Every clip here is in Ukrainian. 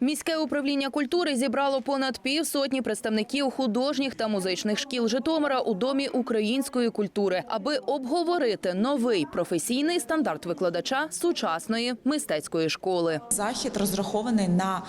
Міське управління культури зібрало понад півсотні представників художніх та музичних шкіл Житомира у домі української культури, аби обговорити новий професійний стандарт викладача сучасної мистецької школи. Захід розрахований на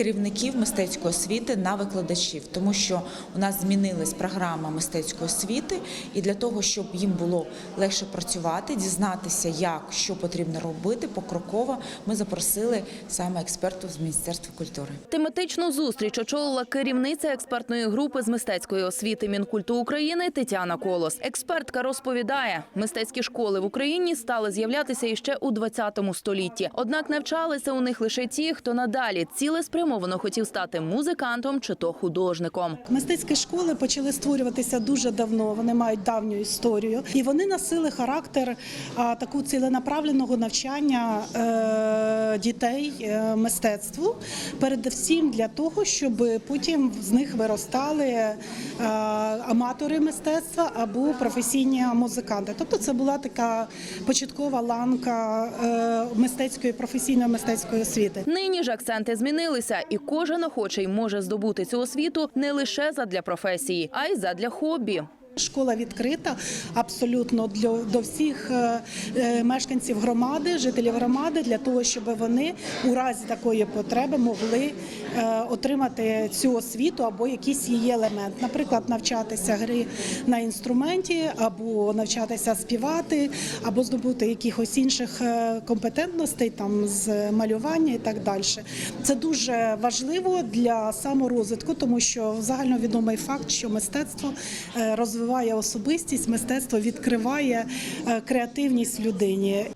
керівників мистецької освіти на викладачів, тому що у нас змінилась програма мистецької освіти, і для того, щоб їм було легше працювати, дізнатися, як що потрібно робити покроково, ми запросили саме експертів з міністерства культури. Тематичну зустріч очолила керівниця експертної групи з мистецької освіти Мінкульту України Тетяна Колос. Експертка розповідає, мистецькі школи в Україні стали з'являтися іще у 20 столітті. Однак навчалися у них лише ті, хто надалі цілеспрямовано хотів стати музикантом чи то художником. Мистецькі школи почали створюватися дуже давно. Вони мають давню історію, і вони носили характер таку ціленаправленого навчання е, дітей е, мистецтву. Передусім для того, щоб потім з них виростали е, аматори мистецтва або професійні музиканти. Тобто, це була така початкова ланка мистецької професійної мистецької освіти. Нині ж акценти змінилися, і кожен охочий може здобути цю освіту не лише задля професії, а й задля хобі. Школа відкрита абсолютно для до всіх е, е, мешканців громади, жителів громади, для того, щоб вони у разі такої потреби могли е, отримати цю освіту або якийсь її елемент, наприклад, навчатися гри на інструменті, або навчатися співати, або здобути якихось інших компетентностей, там з малювання і так далі. Це дуже важливо для саморозвитку, тому що загальновідомий факт, що мистецтво е, розвиває особистість, мистецтво відкриває е, креативність людині.